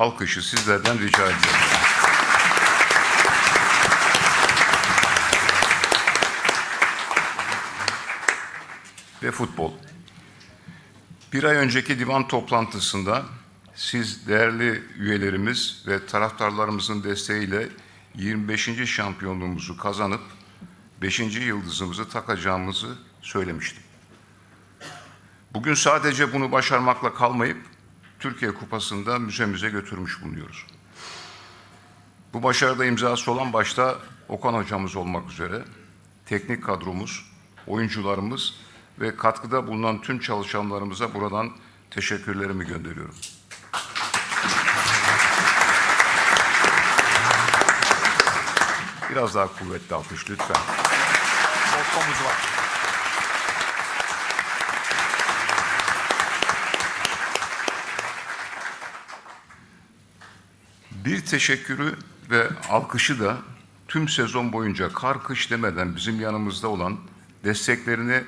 alkışı sizlerden rica ediyorum. Ve futbol. Bir ay önceki divan toplantısında siz değerli üyelerimiz ve taraftarlarımızın desteğiyle 25. şampiyonluğumuzu kazanıp 5. yıldızımızı takacağımızı söylemiştim. Bugün sadece bunu başarmakla kalmayıp Türkiye Kupası'nda müzemize götürmüş bulunuyoruz. Bu başarıda imzası olan başta Okan hocamız olmak üzere teknik kadromuz, oyuncularımız ve katkıda bulunan tüm çalışanlarımıza buradan teşekkürlerimi gönderiyorum. Biraz daha kuvvetli alkış lütfen. Mottomuz var. Bir teşekkürü ve alkışı da tüm sezon boyunca kar kış demeden bizim yanımızda olan desteklerini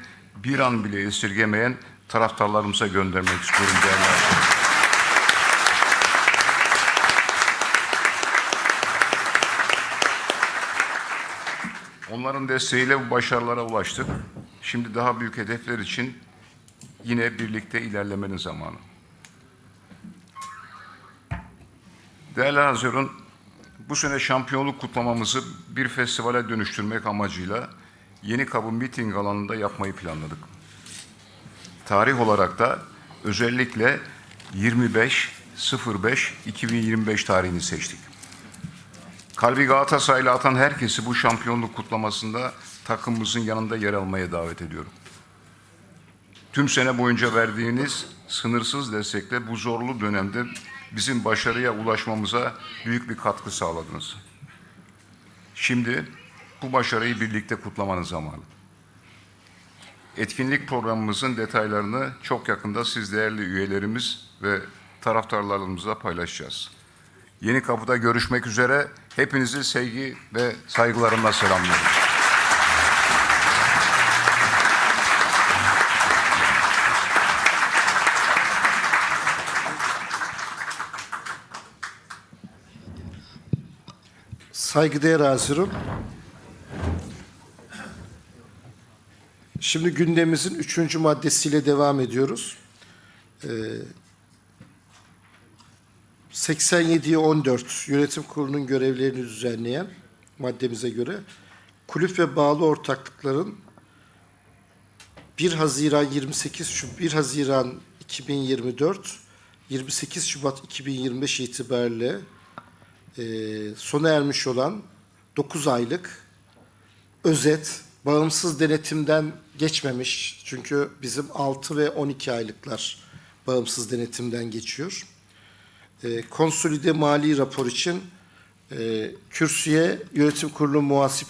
bir an bile esirgemeyen taraftarlarımıza göndermek istiyorum değerli arkadaşlar. Onların desteğiyle bu başarılara ulaştık. Şimdi daha büyük hedefler için yine birlikte ilerlemenin zamanı. Değerli Hazırın, bu sene şampiyonluk kutlamamızı bir festivale dönüştürmek amacıyla Yeni Kapı Meeting alanında yapmayı planladık. Tarih olarak da özellikle 25.05.2025 tarihini seçtik. Kalbi Galatasaray'la atan herkesi bu şampiyonluk kutlamasında takımımızın yanında yer almaya davet ediyorum. Tüm sene boyunca verdiğiniz sınırsız destekle bu zorlu dönemde bizim başarıya ulaşmamıza büyük bir katkı sağladınız. Şimdi bu başarıyı birlikte kutlamanın zamanı. Etkinlik programımızın detaylarını çok yakında siz değerli üyelerimiz ve taraftarlarımızla paylaşacağız. Yeni Kapı'da görüşmek üzere. Hepinizi sevgi ve saygılarımla selamlıyorum. Saygıdeğer Hazirum. Şimdi gündemimizin üçüncü maddesiyle devam ediyoruz. Ee, 87'ye 14 yönetim kurulunun görevlerini düzenleyen maddemize göre kulüp ve bağlı ortaklıkların 1 Haziran 28 Şubat 1 Haziran 2024 28 Şubat 2025 itibariyle e, sona ermiş olan 9 aylık özet bağımsız denetimden geçmemiş. Çünkü bizim 6 ve 12 aylıklar bağımsız denetimden geçiyor. E, konsolide mali rapor için e, kürsüye yönetim kurulu muhasip